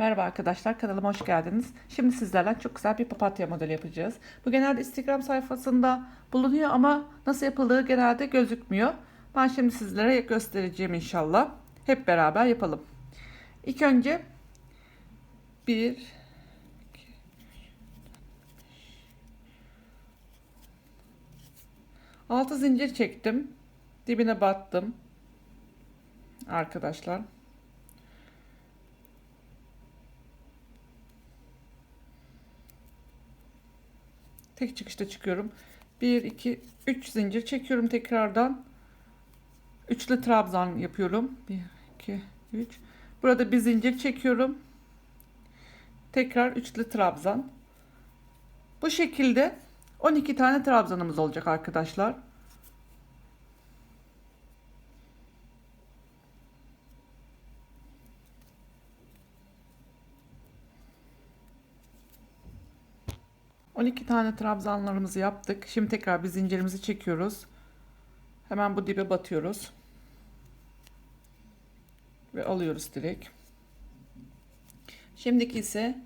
Merhaba arkadaşlar kanalıma hoş geldiniz. Şimdi sizlerle çok güzel bir papatya modeli yapacağız. Bu genelde Instagram sayfasında bulunuyor ama nasıl yapıldığı genelde gözükmüyor. Ben şimdi sizlere göstereceğim inşallah. Hep beraber yapalım. İlk önce bir altı zincir çektim. Dibine battım. Arkadaşlar. Tek çıkışta çıkıyorum. 1, 2, 3 zincir çekiyorum tekrardan. Üçlü trabzan yapıyorum. 1, 2, 3. Burada bir zincir çekiyorum. Tekrar üçlü trabzan. Bu şekilde 12 tane trabzanımız olacak arkadaşlar. On iki tane trabzanlarımızı yaptık. Şimdi tekrar bir zincirimizi çekiyoruz. Hemen bu dibe batıyoruz. Ve alıyoruz direkt. Şimdiki ise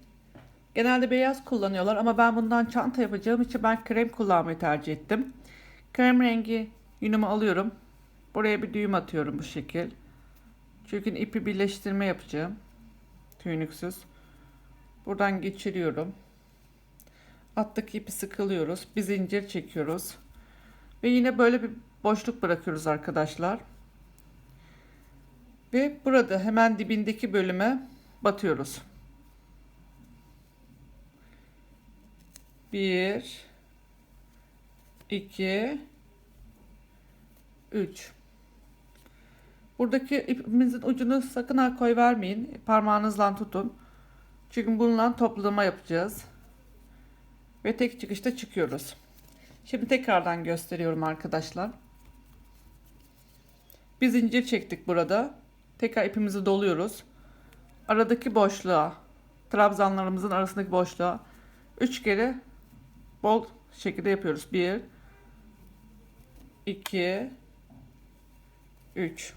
genelde beyaz kullanıyorlar ama ben bundan çanta yapacağım için ben krem kullanmayı tercih ettim. Krem rengi yünümü alıyorum. Buraya bir düğüm atıyorum bu şekil. Çünkü ipi birleştirme yapacağım. Tüynüksüz. Buradan geçiriyorum. Attık ipi sıkılıyoruz. Bir zincir çekiyoruz. Ve yine böyle bir boşluk bırakıyoruz arkadaşlar. Ve burada hemen dibindeki bölüme batıyoruz. Bir, iki, üç. Buradaki ipimizin ucunu sakın ha koy vermeyin. Parmağınızla tutun. Çünkü bununla toplama yapacağız. Ve tek çıkışta çıkıyoruz. Şimdi tekrardan gösteriyorum arkadaşlar. Bir zincir çektik burada. Tekrar ipimizi doluyoruz. Aradaki boşluğa, trabzanlarımızın arasındaki boşluğa 3 kere bol şekilde yapıyoruz. 1 2 3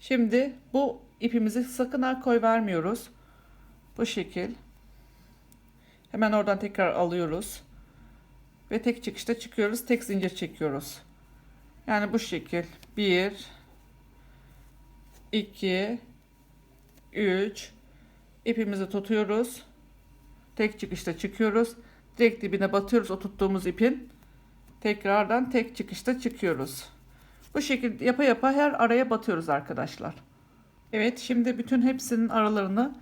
Şimdi bu ipimizi sakın koy vermiyoruz. Bu şekil. Hemen oradan tekrar alıyoruz. Ve tek çıkışta çıkıyoruz. Tek zincir çekiyoruz. Yani bu şekil. 1 2 3 ipimizi tutuyoruz. Tek çıkışta çıkıyoruz. Direkt dibine batıyoruz o tuttuğumuz ipin. Tekrardan tek çıkışta çıkıyoruz. Bu şekilde yapa yapa her araya batıyoruz arkadaşlar. Evet şimdi bütün hepsinin aralarını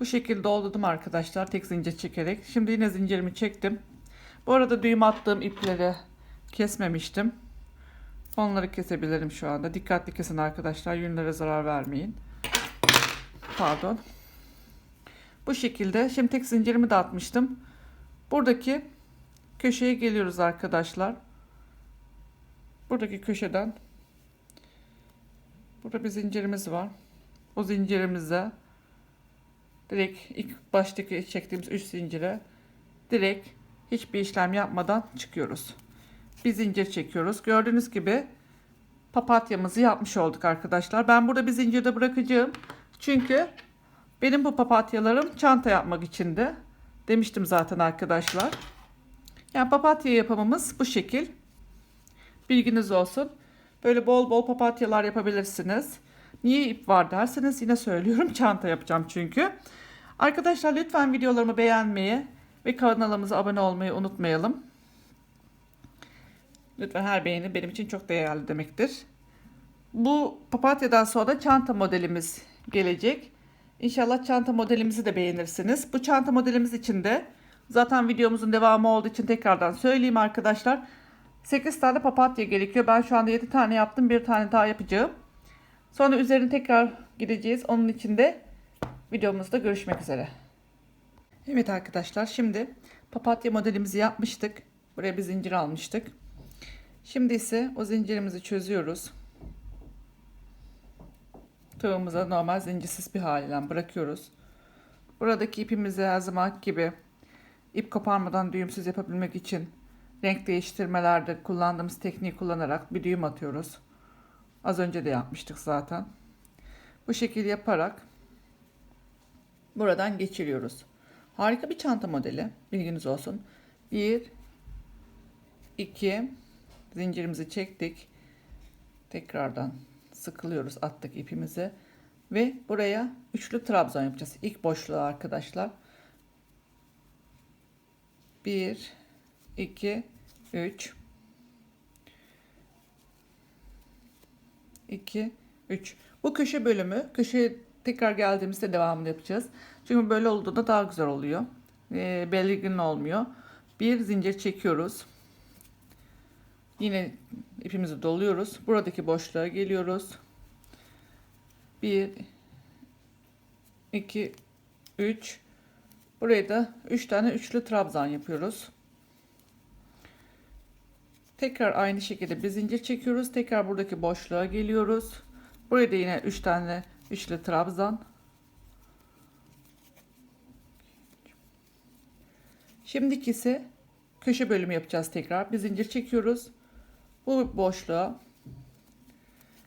bu şekilde doldurdum arkadaşlar tek zincir çekerek. Şimdi yine zincirimi çektim. Bu arada düğüm attığım ipleri kesmemiştim. Onları kesebilirim şu anda. Dikkatli kesin arkadaşlar. Yünlere zarar vermeyin. Pardon. Bu şekilde. Şimdi tek zincirimi de atmıştım. Buradaki köşeye geliyoruz arkadaşlar. Buradaki köşeden burada bir zincirimiz var. O zincirimize direkt ilk baştaki çektiğimiz 3 zincire direkt hiçbir işlem yapmadan çıkıyoruz. Bir zincir çekiyoruz. Gördüğünüz gibi papatyamızı yapmış olduk arkadaşlar. Ben burada bir zincirde bırakacağım. Çünkü benim bu papatyalarım çanta yapmak içindi. Demiştim zaten arkadaşlar. Yani papatya yapımımız bu şekil. Bilginiz olsun. Böyle bol bol papatyalar yapabilirsiniz. Niye ip var derseniz yine söylüyorum. Çanta yapacağım çünkü. Arkadaşlar lütfen videolarımı beğenmeyi ve kanalımıza abone olmayı unutmayalım. Lütfen her beğeni benim için çok değerli demektir. Bu papatyadan sonra çanta modelimiz gelecek. İnşallah çanta modelimizi de beğenirsiniz. Bu çanta modelimiz için de zaten videomuzun devamı olduğu için tekrardan söyleyeyim arkadaşlar. 8 tane papatya gerekiyor. Ben şu anda 7 tane yaptım. Bir tane daha yapacağım. Sonra üzerine tekrar gideceğiz. Onun için de videomuzda görüşmek üzere. Evet arkadaşlar şimdi papatya modelimizi yapmıştık. Buraya bir zincir almıştık. Şimdi ise o zincirimizi çözüyoruz. Tığımıza normal zincirsiz bir haliyle bırakıyoruz. Buradaki ipimizi her zaman gibi ip koparmadan düğümsüz yapabilmek için renk değiştirmelerde kullandığımız tekniği kullanarak bir düğüm atıyoruz. Az önce de yapmıştık zaten. Bu şekilde yaparak buradan geçiriyoruz. Harika bir çanta modeli. Bilginiz olsun. 1 2 zincirimizi çektik. Tekrardan sıkılıyoruz attık ipimizi ve buraya üçlü trabzan yapacağız. İlk boşluğa arkadaşlar. 1 2 3 2 3 bu köşe bölümü köşeye tekrar geldiğimizde devamını yapacağız. Çünkü böyle olduğunda daha güzel oluyor. E, belirgin olmuyor. Bir zincir çekiyoruz. Yine ipimizi doluyoruz. Buradaki boşluğa geliyoruz. 1 2 3 Buraya da 3 tane üçlü trabzan yapıyoruz. Tekrar aynı şekilde bir zincir çekiyoruz. Tekrar buradaki boşluğa geliyoruz. Buraya da yine 3 tane üçlü trabzan. Şimdiki ise köşe bölümü yapacağız tekrar. Bir zincir çekiyoruz. Bu boşluğa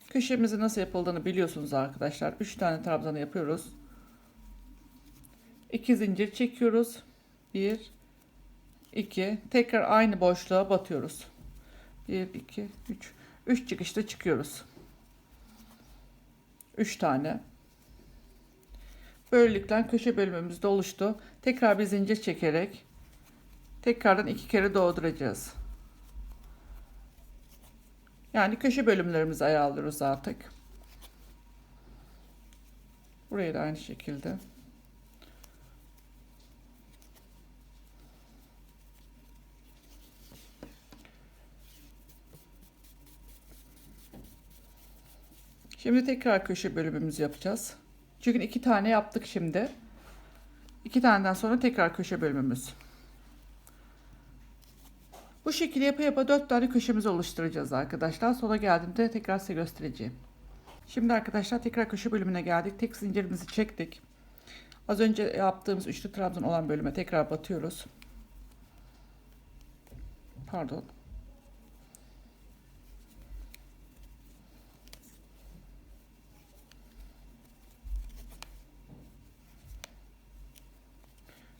köşemizi nasıl yapıldığını biliyorsunuz arkadaşlar. 3 tane trabzanı yapıyoruz. 2 zincir çekiyoruz. 1 2 tekrar aynı boşluğa batıyoruz. 1 2 3 3 çıkışta çıkıyoruz. 3 tane. Böylelikle köşe bölümümüz de oluştu. Tekrar bir zincir çekerek tekrardan iki kere dolduracağız. Yani köşe bölümlerimizi ayarlıyoruz artık. Burayı da aynı şekilde. Şimdi tekrar köşe bölümümüzü yapacağız. Çünkü iki tane yaptık şimdi. İki taneden sonra tekrar köşe bölümümüz. Bu şekilde yapa yapa dört tane köşemizi oluşturacağız arkadaşlar. Sonra geldiğimde tekrar size göstereceğim. Şimdi arkadaşlar tekrar köşe bölümüne geldik. Tek zincirimizi çektik. Az önce yaptığımız üçlü trabzan olan bölüme tekrar batıyoruz. Pardon.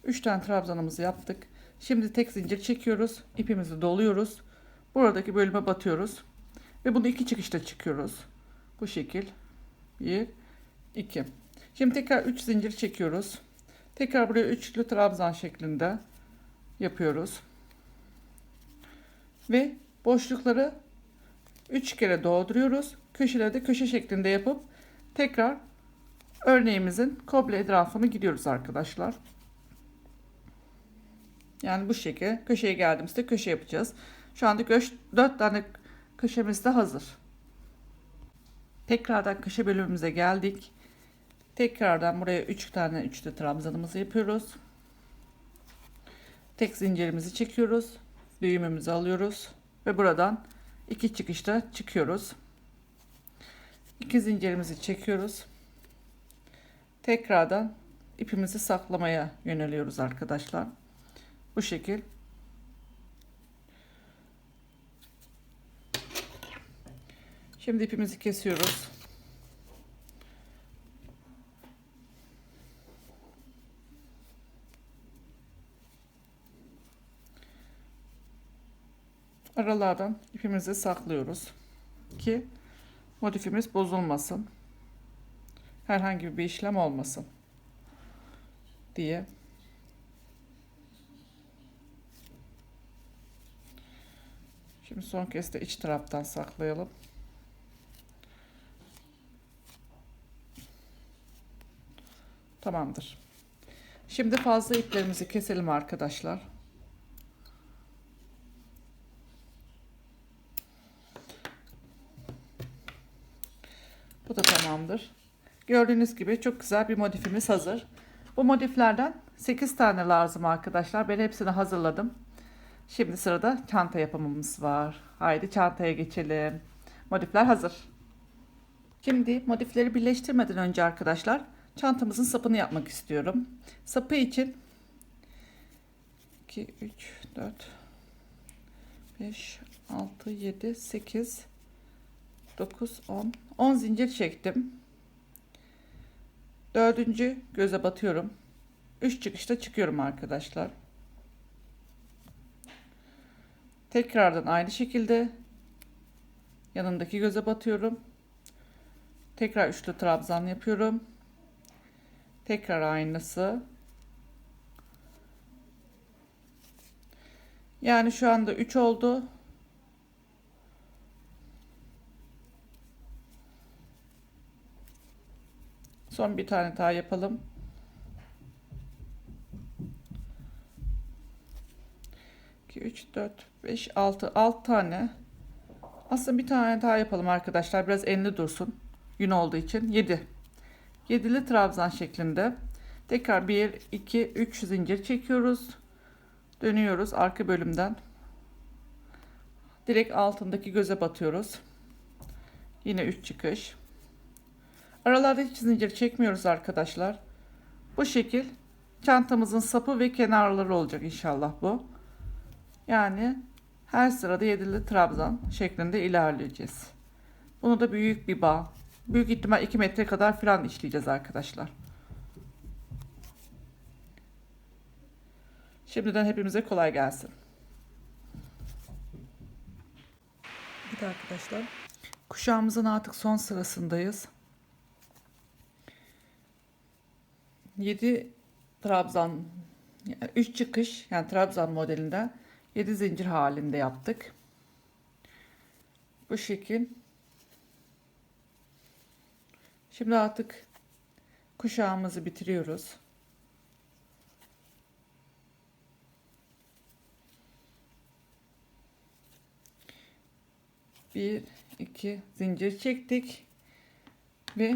Üç tane trabzanımızı yaptık. Şimdi tek zincir çekiyoruz. ipimizi doluyoruz. Buradaki bölüme batıyoruz. Ve bunu iki çıkışta çıkıyoruz. Bu şekil. 1 2. Şimdi tekrar 3 zincir çekiyoruz. Tekrar buraya üçlü trabzan şeklinde yapıyoruz. Ve boşlukları 3 kere dolduruyoruz. Köşeleri de köşe şeklinde yapıp tekrar örneğimizin komple etrafını gidiyoruz arkadaşlar. Yani bu şekilde köşeye geldiğimizde köşe yapacağız. Şu anda köş, 4 tane köşemiz de hazır. Tekrardan köşe bölümümüze geldik. Tekrardan buraya 3 tane üçlü trabzanımızı yapıyoruz. Tek zincirimizi çekiyoruz. Düğümümüzü alıyoruz ve buradan iki çıkışta çıkıyoruz. İki zincirimizi çekiyoruz. Tekrardan ipimizi saklamaya yöneliyoruz arkadaşlar. Bu şekil. Şimdi ipimizi kesiyoruz. Aralardan ipimizi saklıyoruz ki motifimiz bozulmasın. Herhangi bir işlem olmasın diye Şimdi son kez de iç taraftan saklayalım. Tamamdır. Şimdi fazla iplerimizi keselim arkadaşlar. Bu da tamamdır. Gördüğünüz gibi çok güzel bir modifimiz hazır. Bu modiflerden 8 tane lazım arkadaşlar. Ben hepsini hazırladım. Şimdi sırada çanta yapımımız var. Haydi çantaya geçelim. Modifler hazır. Şimdi modifleri birleştirmeden önce arkadaşlar çantamızın sapını yapmak istiyorum. Sapı için 2, 3, 4, 5, 6, 7, 8, 9, 10. 10 zincir çektim. Dördüncü göze batıyorum. Üç çıkışta çıkıyorum arkadaşlar. Tekrardan aynı şekilde yanındaki göze batıyorum. Tekrar üçlü trabzan yapıyorum. Tekrar aynısı. Yani şu anda 3 oldu. Son bir tane daha yapalım. İki, üç, dört, beş, altı. Alt tane. Aslında bir tane daha yapalım arkadaşlar. Biraz enli dursun. Gün olduğu için. Yedi. Yedili trabzan şeklinde. Tekrar bir, iki, üç zincir çekiyoruz. Dönüyoruz arka bölümden. Direkt altındaki göze batıyoruz. Yine 3 çıkış. Aralarda hiç zincir çekmiyoruz arkadaşlar. Bu şekil çantamızın sapı ve kenarları olacak inşallah bu. Yani her sırada yedili trabzan şeklinde ilerleyeceğiz. Bunu da büyük bir bağ. Büyük ihtimal 2 metre kadar falan işleyeceğiz arkadaşlar. Şimdiden hepimize kolay gelsin. Evet arkadaşlar. Kuşağımızın artık son sırasındayız. 7 trabzan 3 çıkış yani trabzan modelinden 7 zincir halinde yaptık. Bu şekil. Şimdi artık kuşağımızı bitiriyoruz. Bir, iki zincir çektik ve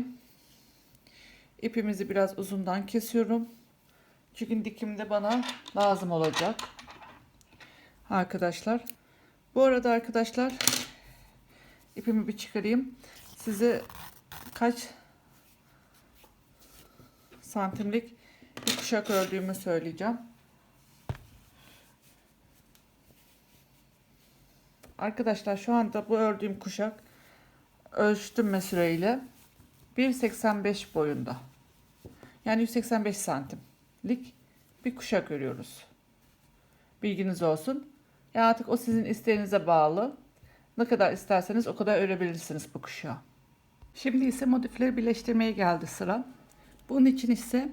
ipimizi biraz uzundan kesiyorum. Çünkü dikimde bana lazım olacak. Arkadaşlar. Bu arada arkadaşlar ipimi bir çıkarayım. Size kaç santimlik bir kuşak ördüğümü söyleyeceğim. Arkadaşlar şu anda bu ördüğüm kuşak ölçtüm mesüreyle 1.85 boyunda. Yani 185 santimlik bir kuşak örüyoruz. Bilginiz olsun. Ya artık o sizin isteğinize bağlı. Ne kadar isterseniz o kadar örebilirsiniz bu kuşağı. Şimdi ise modifleri birleştirmeye geldi sıra. Bunun için ise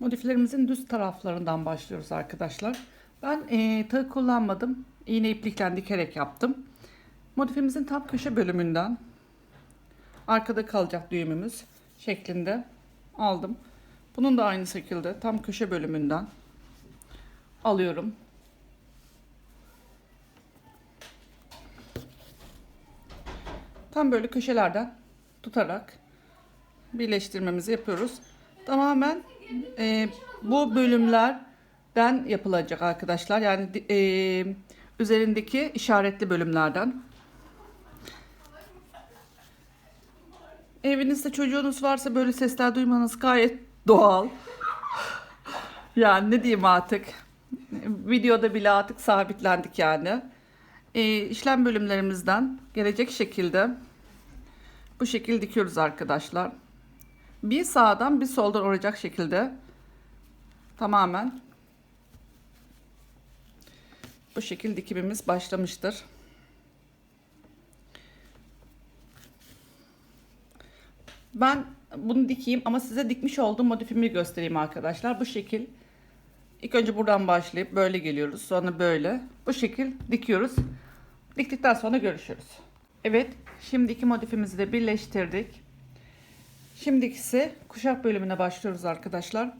modiflerimizin düz taraflarından başlıyoruz arkadaşlar. Ben e, tığ kullanmadım. İğne iplikten dikerek yaptım. Modifimizin tam köşe bölümünden arkada kalacak düğümümüz şeklinde aldım. Bunun da aynı şekilde tam köşe bölümünden alıyorum. Tam böyle köşelerden tutarak birleştirmemizi yapıyoruz. Tamamen e, bu bölümlerden yapılacak arkadaşlar. Yani e, üzerindeki işaretli bölümlerden. Evinizde çocuğunuz varsa böyle sesler duymanız gayet doğal. Yani ne diyeyim artık. Videoda bile artık sabitlendik yani. E, işlem bölümlerimizden gelecek şekilde bu şekilde dikiyoruz arkadaşlar. Bir sağdan bir soldan olacak şekilde tamamen bu şekilde dikimimiz başlamıştır. Ben bunu dikeyim ama size dikmiş olduğum modifimi göstereyim arkadaşlar. Bu şekil ilk önce buradan başlayıp böyle geliyoruz. Sonra böyle. Bu şekil dikiyoruz. Diktikten sonra görüşürüz. Evet. Şimdi iki modifimizi de birleştirdik. Şimdikisi kuşak bölümüne başlıyoruz arkadaşlar.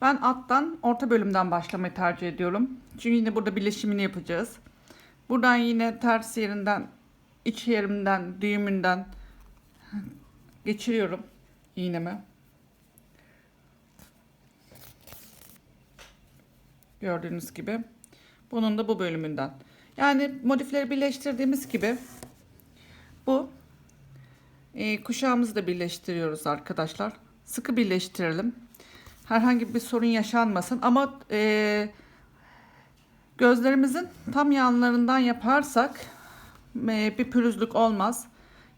Ben alttan orta bölümden başlamayı tercih ediyorum. Çünkü yine burada birleşimini yapacağız. Buradan yine ters yerinden, iç yerimden, düğümünden geçiriyorum iğnemi. Gördüğünüz gibi. Bunun da bu bölümünden. Yani modifleri birleştirdiğimiz gibi bu e, kuşağımızı da birleştiriyoruz arkadaşlar. Sıkı birleştirelim. Herhangi bir sorun yaşanmasın ama e, gözlerimizin tam yanlarından yaparsak e, bir pürüzlük olmaz.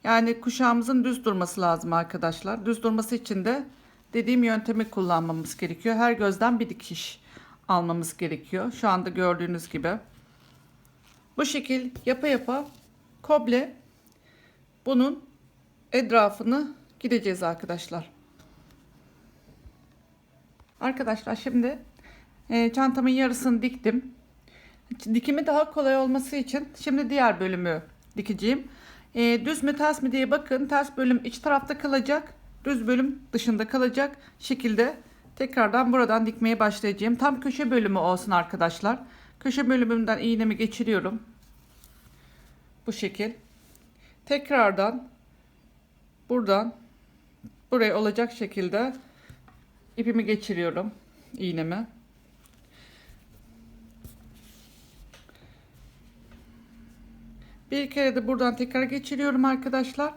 Yani kuşağımızın düz durması lazım arkadaşlar. Düz durması için de dediğim yöntemi kullanmamız gerekiyor. Her gözden bir dikiş almamız gerekiyor. Şu anda gördüğünüz gibi. Bu şekil yapa yapa koble bunun etrafını gideceğiz arkadaşlar. Arkadaşlar şimdi e, çantamın yarısını diktim. Dikimi daha kolay olması için şimdi diğer bölümü dikeceğim. E, düz mü ters mi diye bakın. Ters bölüm iç tarafta kalacak. Düz bölüm dışında kalacak şekilde tekrardan buradan dikmeye başlayacağım. Tam köşe bölümü olsun arkadaşlar. Köşe bölümünden iğnemi geçiriyorum. Bu şekil. Tekrardan buradan buraya olacak şekilde ipimi geçiriyorum iğnemi. Bir kere de buradan tekrar geçiriyorum arkadaşlar.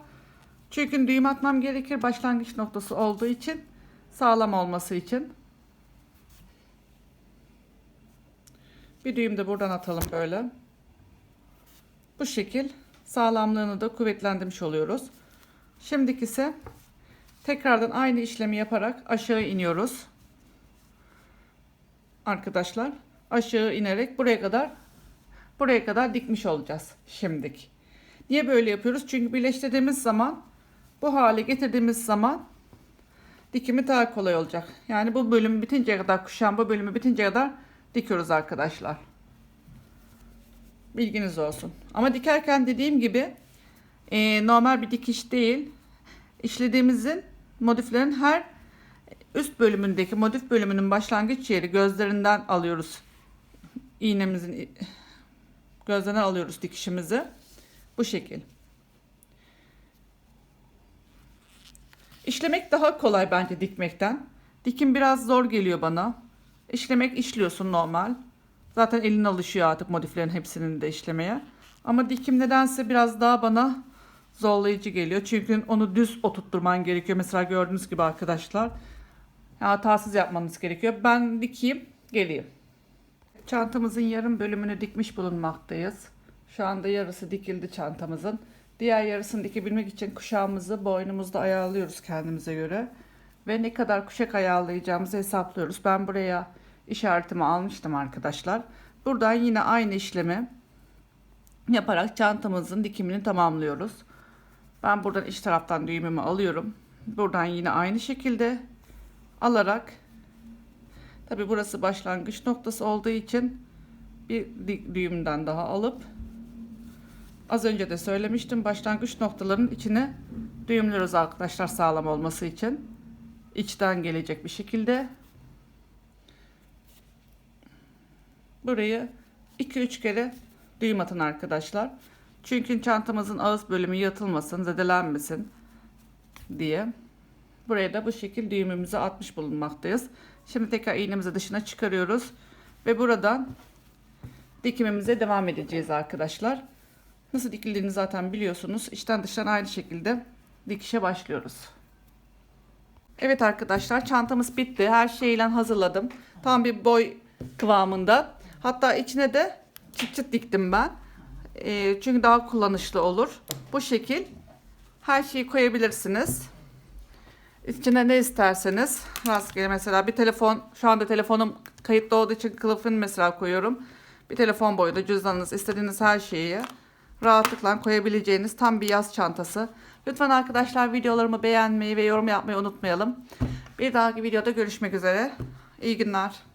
Çünkü düğüm atmam gerekir başlangıç noktası olduğu için sağlam olması için. Bir düğüm de buradan atalım böyle. Bu şekil sağlamlığını da kuvvetlendirmiş oluyoruz. Şimdiki ise tekrardan aynı işlemi yaparak aşağı iniyoruz. Arkadaşlar aşağı inerek buraya kadar buraya kadar dikmiş olacağız şimdik. Niye böyle yapıyoruz? Çünkü birleştirdiğimiz zaman bu hale getirdiğimiz zaman dikimi daha kolay olacak. Yani bu bölüm bitinceye kadar kuşağın bu bölümü bitinceye kadar dikiyoruz arkadaşlar. Bilginiz olsun. Ama dikerken dediğim gibi e, normal bir dikiş değil. İşlediğimizin modiflerin her üst bölümündeki modif bölümünün başlangıç yeri gözlerinden alıyoruz. İğnemizin gözlerinden alıyoruz dikişimizi. Bu şekil. İşlemek daha kolay bence dikmekten. Dikim biraz zor geliyor bana. İşlemek işliyorsun normal. Zaten elin alışıyor artık modiflerin hepsinin de işlemeye. Ama dikim nedense biraz daha bana zorlayıcı geliyor. Çünkü onu düz oturtturman gerekiyor. Mesela gördüğünüz gibi arkadaşlar. Hatasız yapmanız gerekiyor. Ben dikeyim, geleyim. Çantamızın yarım bölümünü dikmiş bulunmaktayız. Şu anda yarısı dikildi çantamızın. Diğer yarısını dikebilmek için kuşağımızı boynumuzda ayarlıyoruz kendimize göre. Ve ne kadar kuşak ayarlayacağımızı hesaplıyoruz. Ben buraya işaretimi almıştım arkadaşlar. Buradan yine aynı işlemi yaparak çantamızın dikimini tamamlıyoruz. Ben buradan iç taraftan düğümümü alıyorum. Buradan yine aynı şekilde alarak tabi burası başlangıç noktası olduğu için bir düğümden daha alıp az önce de söylemiştim başlangıç noktalarının içine düğümlüyoruz arkadaşlar sağlam olması için içten gelecek bir şekilde burayı 2-3 kere düğüm atın arkadaşlar. Çünkü çantamızın ağız bölümü yatılmasın, zedelenmesin diye. Buraya da bu şekil düğümümüzü atmış bulunmaktayız. Şimdi tekrar iğnemizi dışına çıkarıyoruz. Ve buradan dikimimize devam edeceğiz arkadaşlar. Nasıl dikildiğini zaten biliyorsunuz. İçten dıştan aynı şekilde dikişe başlıyoruz. Evet arkadaşlar çantamız bitti. Her şeyle hazırladım. Tam bir boy kıvamında. Hatta içine de çıt çıt diktim ben. E, çünkü daha kullanışlı olur. Bu şekil her şeyi koyabilirsiniz. İçine ne isterseniz rastgele mesela bir telefon şu anda telefonum kayıtlı olduğu için kılıfını mesela koyuyorum. Bir telefon boyunda cüzdanınız istediğiniz her şeyi rahatlıkla koyabileceğiniz tam bir yaz çantası. Lütfen arkadaşlar videolarımı beğenmeyi ve yorum yapmayı unutmayalım. Bir dahaki videoda görüşmek üzere. İyi günler.